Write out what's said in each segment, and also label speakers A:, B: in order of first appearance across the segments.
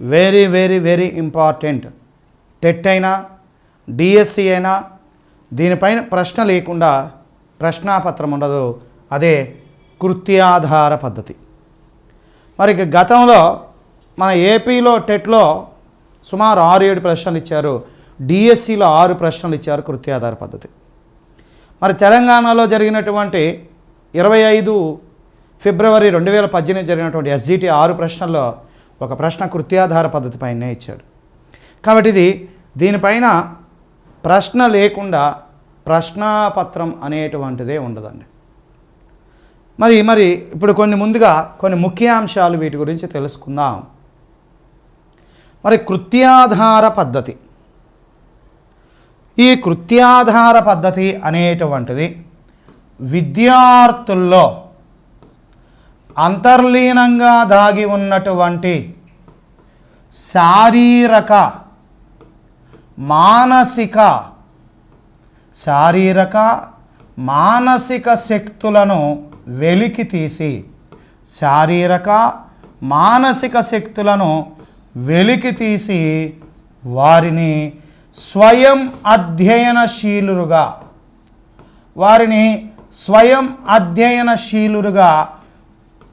A: Very very very important. TET అయినా DSC అయినా దీనిపైన ప్రశ్న లేకుండా ప్రశ్నాపత్రం ఉండదు. అదే కృత్యాధార పద్ధతి. మరి గతంలో మన ఏపీలో టెట్లో సుమారు ఆరు ఏడు ప్రశ్నలు ఇచ్చారు. డిఎస్సిలో ఆరు ప్రశ్నలు ఇచ్చారు కృత్యాధార పద్ధతి. మరి తెలంగాణలో జరిగినటువంటి ఇరవై ఐదు ఫిబ్రవరి రెండు వేల పద్దెనిమిది జరిగినటువంటి ఎస్జిటి ఆరు ప్రశ్నల్లో ఒక ప్రశ్న కృత్యాధార పద్ధతి పైనే ఇచ్చాడు. కాబట్టి ఇది దీనిపైన ప్రశ్న లేకుండా ప్రశ్నాపత్రం అనేటువంటిదే ఉండదండి. మరి మరి ఇప్పుడు కొన్ని ముందుగా కొన్ని ముఖ్యాంశాలు వీటి గురించి తెలుసుకుందాం. మరి కృత్యాధార పద్ధతి. ఈ కృత్యాధార పద్ధతి అనేటువంటిది విద్యార్థుల్లో అంతర్లీనంగా దాగి ఉన్నటువంటి శారీరక మానసిక శారీరక మానసిక శక్తులను వెలికి తీసి శారీరక మానసిక శక్తులను వెలికి తీసి వారిని స్వయం అధ్యయనశీలురుగా వారిని స్వయం అధ్యయనశీలురుగా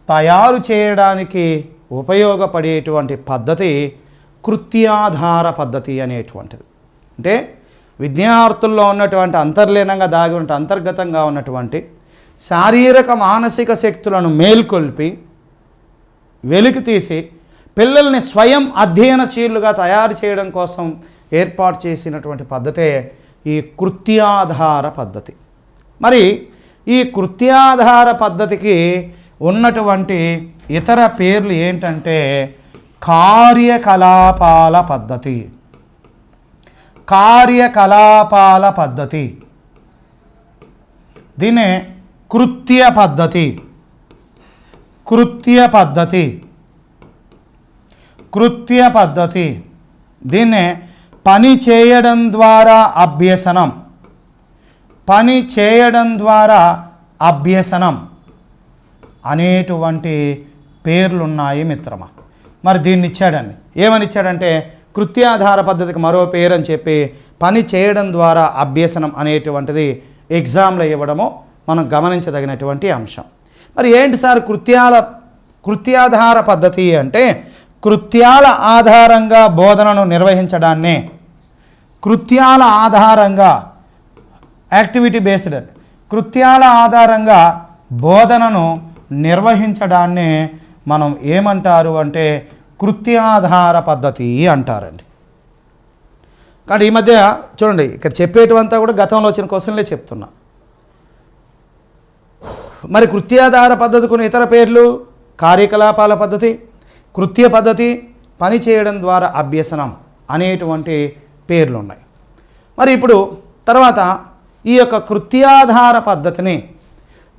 A: తయారు చేయడానికి ఉపయోగపడేటువంటి పద్ధతి కృత్యాధార పద్ధతి అనేటువంటిది. అంటే విద్యార్థుల్లో ఉన్నటువంటి అంతర్లీనంగా దాగి ఉన్న అంతర్గతంగా ఉన్నటువంటి శారీరక మానసిక శక్తులను మేల్కొల్పి వెలికి తీసి పిల్లల్ని స్వయం అధ్యయనశీలుగా తయారు చేయడం కోసం ఏర్పాటు చేసినటువంటి పద్ధతే ఈ కృత్యాధార పద్ధతి. మరి ఈ కృత్యాధార పద్ధతికి ఉన్నటువంటి ఇతర పేర్లు ఏంటంటే కార్యకలాపాల పద్ధతి. కార్యకలాపాల పద్ధతి. దీనే కృత్య పద్ధతి. కృత్య పద్ధతి. కృత్య పద్ధతి. దీన్నే పని చేయడం ద్వారా అభ్యసనం. పని చేయడం ద్వారా అభ్యసనం. అనేటువంటి పేర్లున్నాయి మిత్రమా? మరి దీన్ని ఇచ్చాడండి. ఏమని ఇచ్చాడంటే కృత్యాధార పద్ధతికి మరో పేరు అని చెప్పి పని చేయడం ద్వారా అభ్యసనం అనేటువంటిది ఎగ్జామ్లో ఇవ్వడము మనం గమనించదగినటువంటి అంశం. మరి ఏంటి సార్ కృత్యాల కృత్యాధార పద్ధతి అంటే కృత్యాల ఆధారంగా బోధనను నిర్వహించడాన్నే కృత్యాల ఆధారంగా యాక్టివిటీ బేస్డ్ కృత్యాల ఆధారంగా బోధనను నిర్వహించడాన్నే మనం ఏమంటారు అంటే కృత్యాధార పద్ధతి అంటారండి. కానీ ఈ మధ్య చూడండి ఇక్కడ చెప్పేటివంతా కూడా గతంలో వచ్చిన క్వశ్చన్లే చెప్తున్నా. మరి కృత్యాధార పద్ధతి కొన్ని ఇతర పేర్లు కార్యకలాపాల పద్ధతి కృత్య పద్ధతి పని చేయడం ద్వారా అభ్యసనం అనేటువంటి పేర్లు ఉన్నాయి మరి ఇప్పుడు తర్వాత ఈ యొక్క కృత్యాధార పద్ధతిని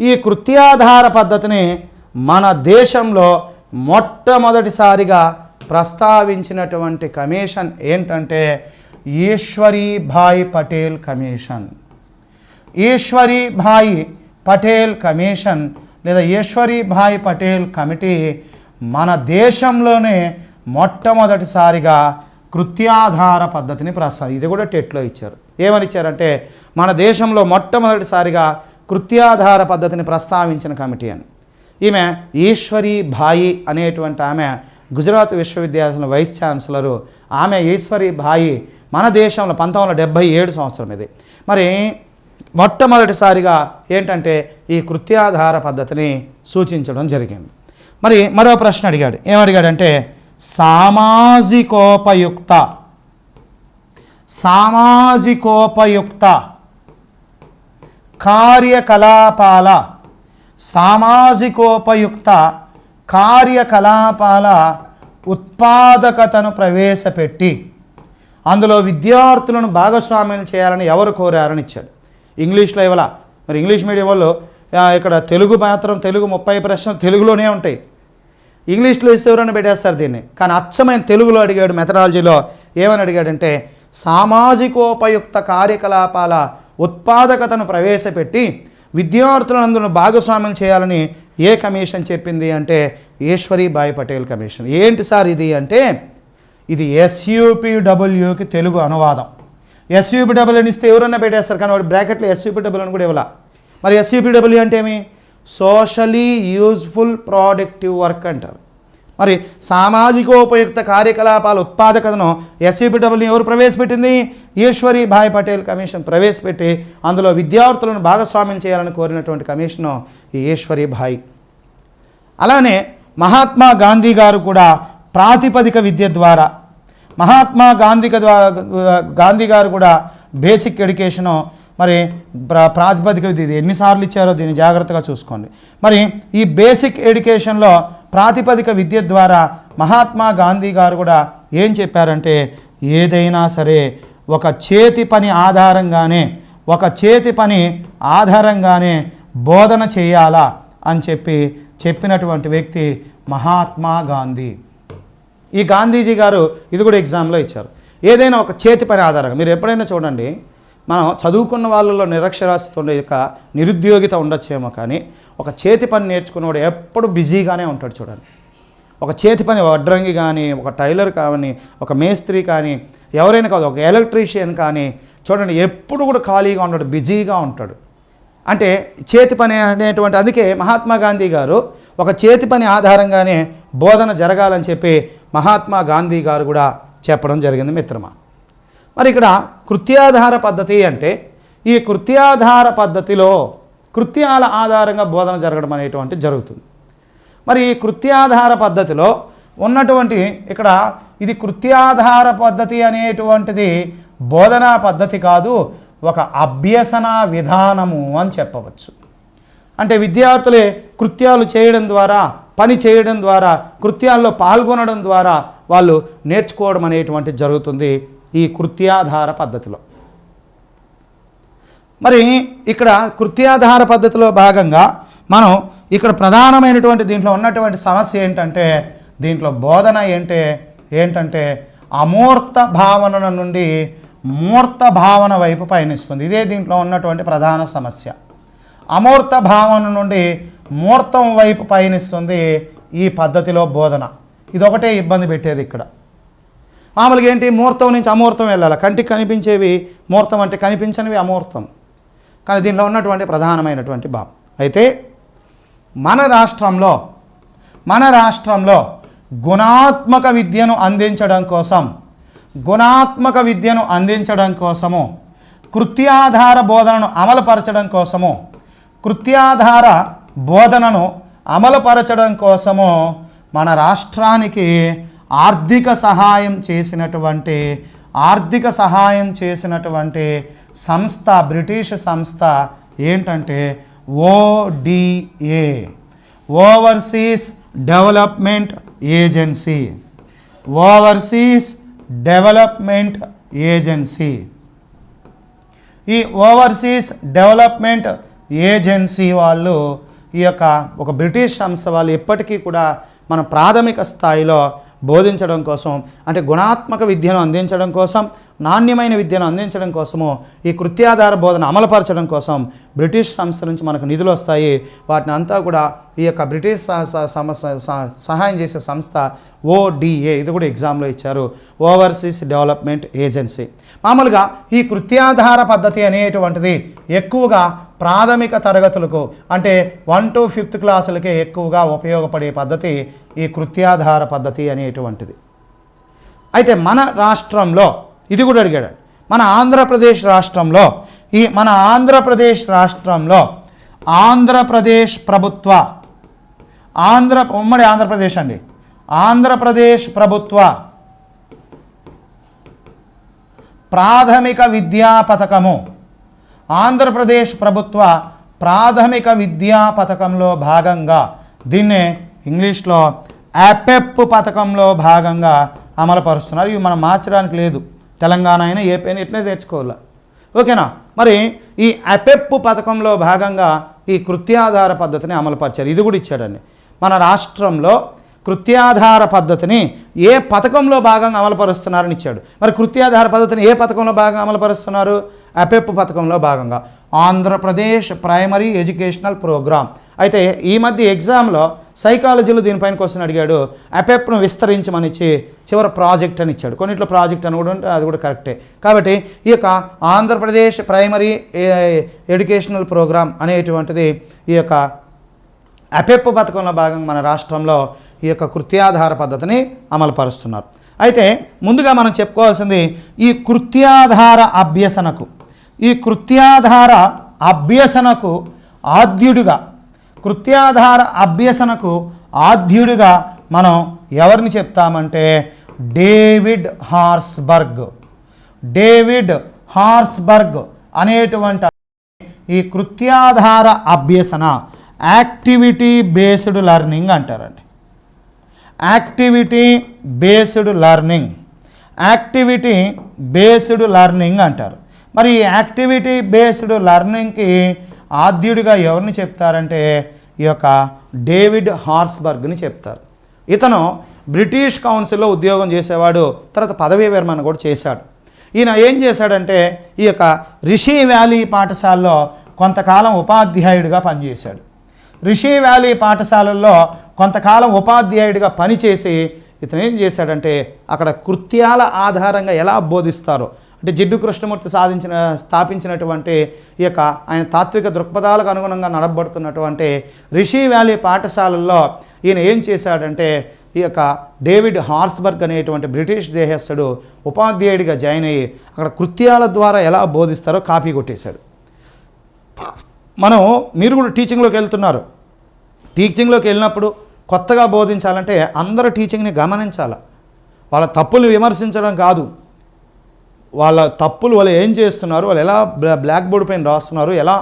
A: ఈ కృత్యాధార పద్ధతిని మన దేశంలో మొట్టమొదటిసారిగా ప్రస్తావించినటువంటి కమిషన్ ఏంటంటే ఈశ్వరీభాయ్ పటేల్ కమిషన్. ఈశ్వరీభాయ్ పటేల్ కమిషన్ లేదా ఈశ్వరీభాయ్ పటేల్ కమిటీ మన దేశంలోనే మొట్టమొదటిసారిగా కృత్యాధార పద్ధతిని ప్రస్తా ఇది కూడా టెట్లో ఇచ్చారు. ఏమని ఇచ్చారంటే మన దేశంలో మొట్టమొదటిసారిగా కృత్యాధార పద్ధతిని ప్రస్తావించిన కమిటీ అని. ఈమె ఈశ్వరి భాయి అనేటువంటి ఆమె గుజరాత్ విశ్వవిద్యాలయం వైస్ ఛాన్సలరు. ఆమె ఈశ్వరి భాయి మన దేశంలో పంతొమ్మిది వందల డెబ్భై ఏడు సంవత్సరం ఇది. మరి మొట్టమొదటిసారిగా ఏంటంటే ఈ కృత్యాధార పద్ధతిని సూచించడం జరిగింది. మరి మరో ప్రశ్న అడిగాడు. ఏమడిగాడంటే సామాజికోపయుక్త సామాజికోపయుక్త కార్యకలాపాల సామాజికోపయుక్త కార్యకలాపాల ఉత్పాదకతను ప్రవేశపెట్టి అందులో విద్యార్థులను భాగస్వామ్యం చేయాలని ఎవరు కోరారని ఇచ్చాడు. ఇంగ్లీష్లో ఇవ్వాల మరి ఇంగ్లీష్ మీడియం వాళ్ళు ఇక్కడ తెలుగు మాత్రం తెలుగు ముప్పై ప్రశ్నలు తెలుగులోనే ఉంటాయి. ఇంగ్లీష్లో ఇస్తే ఎవరైనా పెట్టేస్తారు దీన్ని. కానీ అచ్చమైన తెలుగులో అడిగాడు మెథడాలజీలో ఏమని అడిగాడంటే సామాజికోపయుక్త కార్యకలాపాల ఉత్పాదకతను ప్రవేశపెట్టి విద్యార్థులందరూ భాగస్వామ్యం చేయాలని ఏ కమిషన్ చెప్పింది అంటే ఈశ్వరీబాయి పటేల్ కమిషన్. ఏంటి సార్ ఇది అంటే ఇది ఎస్యూపిడబ్ల్యూకి తెలుగు అనువాదం. ఎస్యూపిడబ్ల్యూ అని ఇస్తే ఎవరన్నా పెట్టేస్తారు కానీ వాడు బ్రాకెట్లో ఎస్యూపిడబ్ల్యూ అని కూడా ఇవ్వాల. మరి ఎస్యూపిడబ్ల్యూ అంటే ఏమి? సోషలీ యూజ్ఫుల్ ప్రోడక్టివ్ వర్క్ అంటారు. మరి సామాజికోపయుక్త కార్యకలాపాల ఉత్పాదకతను ఎస్సీపీడబ్ల్యూ ఎవరు ప్రవేశపెట్టింది? ఈశ్వరి భాయ్ పటేల్ కమిషన్ ప్రవేశపెట్టి అందులో విద్యార్థులను భాగస్వామ్యం చేయాలని కోరినటువంటి కమిషను ఈ ఈశ్వరి భాయ్. అలానే మహాత్మా గాంధీ గారు కూడా ప్రాతిపదిక విద్య ద్వారా మహాత్మా గాంధీ ద్వారా గాంధీ గారు కూడా బేసిక్ ఎడ్యుకేషను మరి ప్రా ప్రాతిపదిక విద్య ఇది. ఎన్నిసార్లు ఇచ్చారో దీన్ని జాగ్రత్తగా చూసుకోండి. మరి ఈ బేసిక్ ఎడ్యుకేషన్లో ప్రాతిపదిక విద్య ద్వారా మహాత్మా గాంధీ గారు కూడా ఏం చెప్పారంటే ఏదైనా సరే ఒక చేతి పని ఆధారంగానే ఒక చేతి పని ఆధారంగానే బోధన చేయాలా అని చెప్పి చెప్పినటువంటి వ్యక్తి మహాత్మా గాంధీ. ఈ గాంధీజీ గారు ఇది కూడా ఎగ్జామ్లో ఇచ్చారు. ఏదైనా ఒక చేతి పని ఆధారంగా మీరు ఎప్పుడైనా చూడండి మనం చదువుకున్న వాళ్ళలో నిరక్షరాస్యత ఉండే యొక్క నిరుద్యోగిత ఉండొచ్చేమో కానీ ఒక చేతి పని నేర్చుకున్నవాడు ఎప్పుడు బిజీగానే ఉంటాడు చూడండి. ఒక చేతి పని వడ్రంగి కానీ ఒక టైలర్ కానీ ఒక మేస్త్రి కానీ ఎవరైనా కాదు ఒక ఎలక్ట్రీషియన్ కానీ చూడండి ఎప్పుడు కూడా ఖాళీగా ఉంటాడు బిజీగా ఉంటాడు. అంటే చేతి పని అనేటువంటి అందుకే మహాత్మా గాంధీ గారు ఒక చేతి పని ఆధారంగానే బోధన జరగాలని చెప్పి మహాత్మా గాంధీ గారు కూడా చెప్పడం జరిగింది మిత్రమా. మరి ఇక్కడ కృత్యాధార పద్ధతి అంటే ఈ కృత్యాధార పద్ధతిలో కృత్యాల ఆధారంగా బోధన జరగడం అనేటువంటి జరుగుతుంది. మరి ఈ కృత్యాధార పద్ధతిలో ఉన్నటువంటి ఇక్కడ ఇది కృత్యాధార పద్ధతి అనేటువంటిది బోధనా పద్ధతి కాదు ఒక అభ్యసన విధానము అని చెప్పవచ్చు. అంటే విద్యార్థులే కృత్యాలు చేయడం ద్వారా పని చేయడం ద్వారా కృత్యాల్లో పాల్గొనడం ద్వారా వాళ్ళు నేర్చుకోవడం అనేటువంటి జరుగుతుంది ఈ కృత్యాధార పద్ధతిలో. మరి ఇక్కడ కృత్యాధార పద్ధతిలో భాగంగా మనం ఇక్కడ ప్రధానమైనటువంటి దీంట్లో ఉన్నటువంటి సమస్య ఏంటంటే దీంట్లో బోధన ఏంటే ఏంటంటే అమూర్త భావన నుండి మూర్త భావన వైపు పయనిస్తుంది. ఇదే దీంట్లో ఉన్నటువంటి ప్రధాన సమస్య. అమూర్త భావన నుండి మూర్తం వైపు పయనిస్తుంది ఈ పద్ధతిలో బోధన. ఇదొకటే ఇబ్బంది పెట్టేది ఇక్కడ. మామూలుగా ఏంటి? ముహూర్తం నుంచి అమూర్తం వెళ్ళాలి. కంటికి కనిపించేవి ముహూర్తం అంటే కనిపించనివి అమూర్తం. కానీ దీనిలో ఉన్నటువంటి ప్రధానమైనటువంటి భావం. అయితే మన రాష్ట్రంలో మన రాష్ట్రంలో గుణాత్మక విద్యను అందించడం కోసం గుణాత్మక విద్యను అందించడం కోసము కృత్యాధార బోధనను అమలుపరచడం కోసము కృత్యాధార బోధనను అమలుపరచడం కోసము మన రాష్ట్రానికి ఆర్థిక సహాయం చేసినటువంటి ఆర్థిక సహాయం చేసినటువంటి సంస్థ బ్రిటిష్ సంస్థ ఏంటంటే ODA overseas development agency. Overseas development agency. ఈ ఓవర్సీస్ డెవలప్మెంట్ ఏజెన్సీ వాళ్ళు ఈ యొక్క ఒక బ్రిటిష్ సంస్థ వాళ్ళు ఎప్పటికీ కూడా మన ప్రాథమిక స్థాయిలో బోధించడం కోసం అంటే గుణాత్మక విద్యను అందించడం కోసం నాణ్యమైన విద్యను అందించడం కోసము ఈ కృత్యాధార బోధన అమలుపరచడం కోసం బ్రిటిష్ సంస్థ నుంచి మనకు నిధులు వస్తాయి. వాటిని అంతా కూడా ఈ యొక్క బ్రిటిష్ స- స- సహాయం చేసే సంస్థ ఓడిఏ ఇది కూడా ఎగ్జామ్లో ఇచ్చారు. Overseas development agency. మామూలుగా ఈ కృత్యాధార పద్ధతి అనేటువంటిది ఎక్కువగా ప్రాథమిక తరగతులకు అంటే వన్ టు ఫిఫ్త్ క్లాసులకే ఎక్కువగా ఉపయోగపడే పద్ధతి ఈ కృత్యాధార పద్ధతి అనేటువంటిది. అయితే మన రాష్ట్రంలో ఇది కూడా అడిగాడు మన ఆంధ్రప్రదేశ్ రాష్ట్రంలో ఈ మన ఆంధ్రప్రదేశ్ రాష్ట్రంలో ఆంధ్రప్రదేశ్ ప్రభుత్వ ఆంధ్ర ఉమ్మడి ఆంధ్రప్రదేశ్ అండి ఆంధ్రప్రదేశ్ ప్రభుత్వ ప్రాథమిక విద్యా పథకము ఆంధ్రప్రదేశ్ ప్రభుత్వ ప్రాథమిక విద్యా పథకంలో భాగంగా దీన్నే ఇంగ్లీష్లో యాపెప్ పథకంలో భాగంగా అమలుపరుస్తున్నారు. ఇవి మనం మార్చడానికి లేదు. తెలంగాణ అయినా ఏపీ అయినా ఇట్లే తెచ్చుకోవాలి? ఓకేనా? మరి ఈ అపెప్ పథకంలో భాగంగా ఈ కృత్యాధార పద్ధతిని అమలుపరిచారు. ఇది కూడా ఇచ్చాడండి. మన రాష్ట్రంలో కృత్యాధార పద్ధతిని ఏ పథకంలో భాగంగా అమలుపరుస్తున్నారని ఇచ్చాడు. మరి కృత్యాధార పద్ధతిని ఏ పథకంలో భాగంగా అమలుపరుస్తున్నారు? అపెప్ పథకంలో భాగంగా. Andhra Pradesh primary educational programme. అయితే ఈ మధ్య ఎగ్జామ్లో సైకాలజీలో దీనిపైన క్వశ్చన్ అడిగాడు అపెప్ను విస్తరించమని ఇచ్చి చివరి ప్రాజెక్ట్ అని ఇచ్చాడు. కొన్నిట్లో ప్రాజెక్ట్ అని కూడా ఉంటే అది కూడా కరెక్టే. కాబట్టి ఈ యొక్క ఆంధ్రప్రదేశ్ ప్రైమరీ ఎడ్యుకేషనల్ ప్రోగ్రామ్ అనేటువంటిది ఈ యొక్క అపెప్ పథకంలో భాగంగా మన రాష్ట్రంలో ఈ యొక్క కృత్యాధార పద్ధతిని అమలుపరుస్తున్నారు. అయితే ముందుగా మనం చెప్పుకోవాల్సింది ఈ కృత్యాధార అభ్యసనకు. ఈ కృత్యాధార అభ్యసనకు ఆద్యుడిగా కృత్యాధార అభ్యసనకు ఆద్యుడిగా మనం ఎవరిని చెప్తామంటే డేవిడ్ హార్స్బర్గ్. డేవిడ్ హార్స్బర్గ్ అనేటువంటి ఈ కృత్యాధార అభ్యసన యాక్టివిటీ బేస్డ్ లెర్నింగ్ అంటారండి. Activity based learning. Activity based learning అంటారు. మరి ఈ యాక్టివిటీ బేస్డ్ లర్నింగ్కి ఆద్యుడిగా ఎవరిని చెప్తారంటే ఈ యొక్క డేవిడ్ హార్స్బర్గ్ని చెప్తారు. ఇతను బ్రిటిష్ కౌన్సిల్లో ఉద్యోగం చేసేవాడు తర్వాత పదవీ విరమణ కూడా చేశాడు. ఈయన ఏం చేశాడంటే ఈ యొక్క రిషి వ్యాలీ పాఠశాలలో కొంతకాలం ఉపాధ్యాయుడిగా పనిచేశాడు. రిషి వ్యాలీ పాఠశాలల్లో కొంతకాలం ఉపాధ్యాయుడిగా పనిచేసి ఇతను ఏం చేశాడంటే అక్కడ కృత్యాల ఆధారంగా ఎలా బోధిస్తారో అంటే జిడ్డు కృష్ణమూర్తి సాధించిన స్థాపించినటువంటి ఈ యొక్క ఆయన తాత్విక దృక్పథాలకు అనుగుణంగా నడపబడుతున్నటువంటి రిషి వ్యాలీ పాఠశాలల్లో ఈయన ఏం చేశాడంటే ఈ యొక్క డేవిడ్ హార్స్బర్గ్ అనేటువంటి బ్రిటిష్ దేహస్థుడు ఉపాధ్యాయుడిగా జాయిన్ అయ్యి అక్కడ కృత్యాల ద్వారా ఎలా బోధిస్తారో కాపీ కొట్టేశాడు. మనం మీరు కూడా టీచింగ్లోకి వెళ్తున్నారు. టీచింగ్లోకి వెళ్ళినప్పుడు కొత్తగా బోధించాలంటే అందరూ టీచింగ్ని గమనించాలి. వాళ్ళ తప్పులు విమర్శించడం కాదు. వాళ్ళ తప్పులు వాళ్ళు ఏం చేస్తున్నారు వాళ్ళు ఎలా బ్లాక్ బోర్డ్ పైన రాస్తున్నారు ఎలా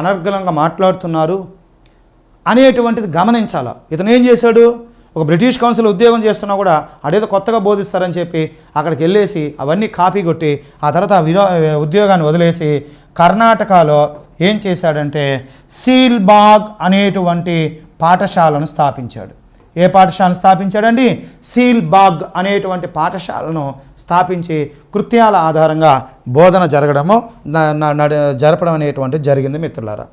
A: అనర్గలంగా మాట్లాడుతున్నారు అనేటువంటిది గమనించాలి. ఇతను ఏం చేశాడు? ఒక బ్రిటిష్ కౌన్సిల్ ఉద్యోగం చేస్తున్నా కూడా అడేదో కొత్తగా బోధిస్తారని చెప్పి అక్కడికి వెళ్ళేసి అవన్నీ కాపీ కొట్టి ఆ తర్వాత ఆ ఉద్యోగాన్ని వదిలేసి కర్ణాటకలో ఏం చేశాడంటే సీల్బాగ్ అనేటువంటి పాఠశాలను స్థాపించాడు. ఏ పాఠశాలను స్థాపించాడండి? సీల్ బాగ్ అనేటువంటి పాఠశాలను స్థాపించి కృత్యాల ఆధారంగా బోధన జరగడము జరపడం అనేటువంటి జరిగింది మిత్రులారా.